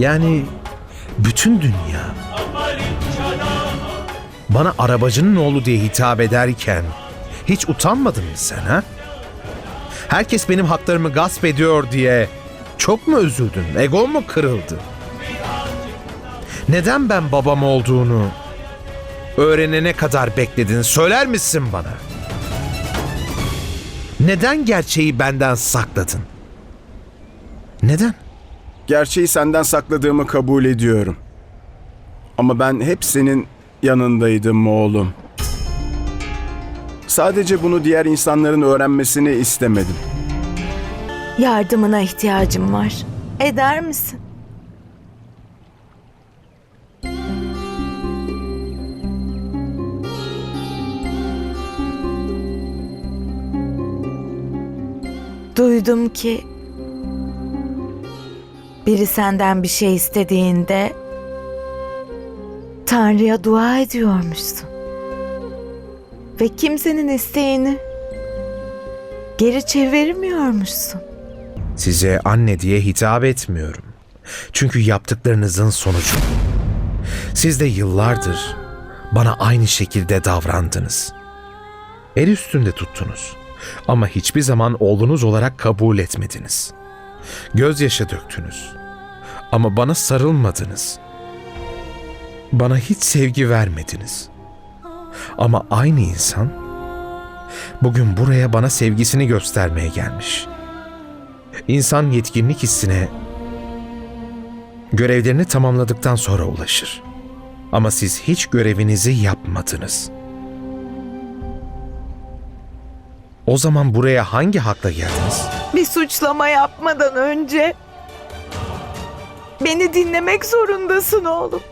Yani bütün dünya bana arabacının oğlu diye hitap ederken hiç utanmadın mı sen ha? Herkes benim haklarımı gasp ediyor diye çok mu üzüldün? Egon mu kırıldı? Neden ben babam olduğunu öğrenene kadar bekledin? Söyler misin bana? Neden gerçeği benden sakladın? Neden? Gerçeği senden sakladığımı kabul ediyorum. Ama ben hep senin yanındaydım oğlum. Sadece bunu diğer insanların öğrenmesini istemedim. Yardımına ihtiyacım var. Eder misin? Duydum ki biri senden bir şey istediğinde Tanrı'ya dua ediyormuşsun. Ve kimsenin isteğini geri çevirmiyormuşsun. Size anne diye hitap etmiyorum. Çünkü yaptıklarınızın sonucu. Siz de yıllardır bana aynı şekilde davrandınız. El üstünde tuttunuz. Ama hiçbir zaman oğlunuz olarak kabul etmediniz. Gözyaşı döktünüz. Ama bana sarılmadınız. Bana hiç sevgi vermediniz. Ama aynı insan bugün buraya bana sevgisini göstermeye gelmiş. İnsan yetkinlik hissine görevlerini tamamladıktan sonra ulaşır. Ama siz hiç görevinizi yapmadınız. O zaman buraya hangi hakla geldiniz? Bir suçlama yapmadan önce beni dinlemek zorundasın oğlum.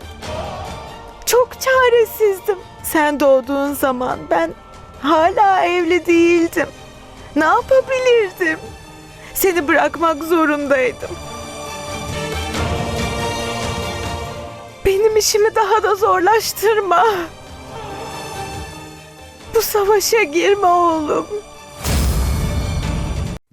Çok çaresizdim. Sen doğduğun zaman ben hala evli değildim. Ne yapabilirdim? Seni bırakmak zorundaydım. Benim işimi daha da zorlaştırma. Bu savaşa girme oğlum.